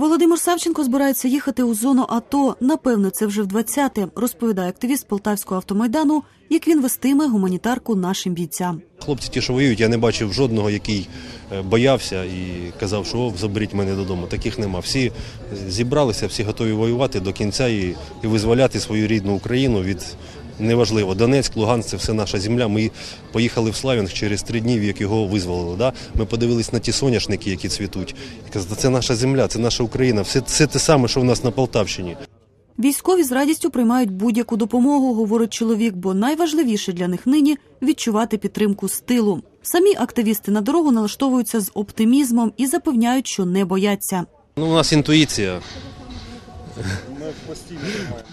Володимир Савченко збирається їхати у зону АТО. Напевно, це вже в 20-те, розповідає активіст Полтавського автомайдану, як він вестиме гуманітарку нашим бійцям. Хлопці, ті, що воюють, я не бачив жодного, який е, боявся і казав, що «О, заберіть мене додому. Таких нема. Всі зібралися, всі готові воювати до кінця і, і визволяти свою рідну Україну від неважливо. Донецьк, Луганськ це все наша земля. Ми поїхали в Славянськ через три дні, як його визволили. Да? Ми подивились на ті соняшники, які цвітуть. І казали, це наша земля, це наша Україна. Все, все те саме, що в нас на Полтавщині. Військові з радістю приймають будь-яку допомогу, говорить чоловік, бо найважливіше для них нині відчувати підтримку з тилу. Самі активісти на дорогу налаштовуються з оптимізмом і запевняють, що не бояться. Ну, у нас інтуїція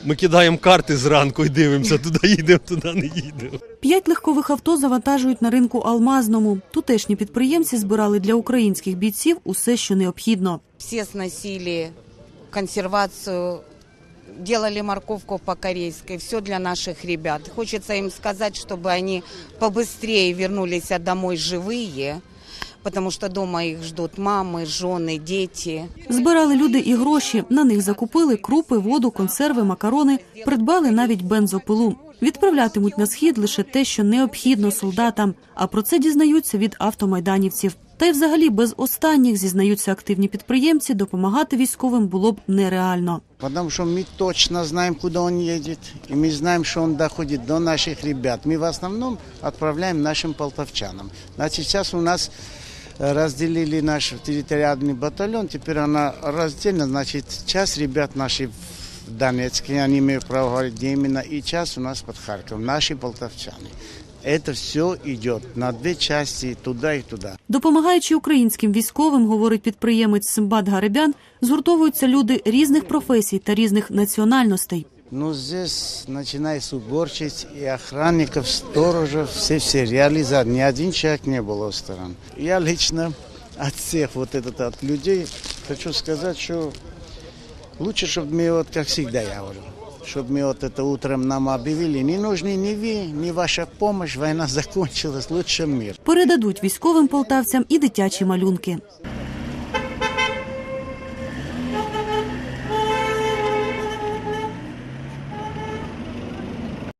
Ми кидаємо карти зранку і дивимося, туди їдемо, туди не їдемо. П'ять легкових авто завантажують на ринку Алмазному. Тутешні підприємці збирали для українських бійців усе, що необхідно. Все сносили консервацию, делали морковку по-корейской. Все для наших ребят. Хочется им сказать, чтобы они побыстрее вернулись домой живые, потому что дома их ждут мамы, жены, дети. Збирали люди і гроші. На них закупили крупи, воду, консерви, макарони, придбали навіть бензопилу. Відправлятимуть на схід лише те, що необхідно солдатам. А про це дізнаються від автомайданівців. Та й взагалі без останніх зізнаються активні підприємці. Допомагати військовим було б нереально. Потому что мы точно знаем, куда он едет, и мы знаем, что он доходит до наших ребят. Мы в основном отправляем нашим полтавчанам. Значит, сейчас у нас э, разделили наш территориальный батальон, теперь она раздельна, значит, часть ребят наши в Донецке, они имеют право говорить, где именно, и часть у нас под Харьковом, наши полтавчане. Это все идет на две части, туда и туда. Допомагаючи українським військовим, говорить підприємець Симбат Гаребян, згуртовуються люди різних професій та різних національностей. Ну, здесь, начиная с уборщиц и охранников, сторожев, все-все реализации. Ни один человек не был у сторон. Я лично от всех вот этот, от людей хочу сказать, что лучше, чтобы мы вот, как всегда я говорю, чтобы мы вот это утром нам объявили, не нужны ни вы, ни ваша помощь, война закончилась, лучше мир. Передадуть військовим полтавцям і дитячі малюнки.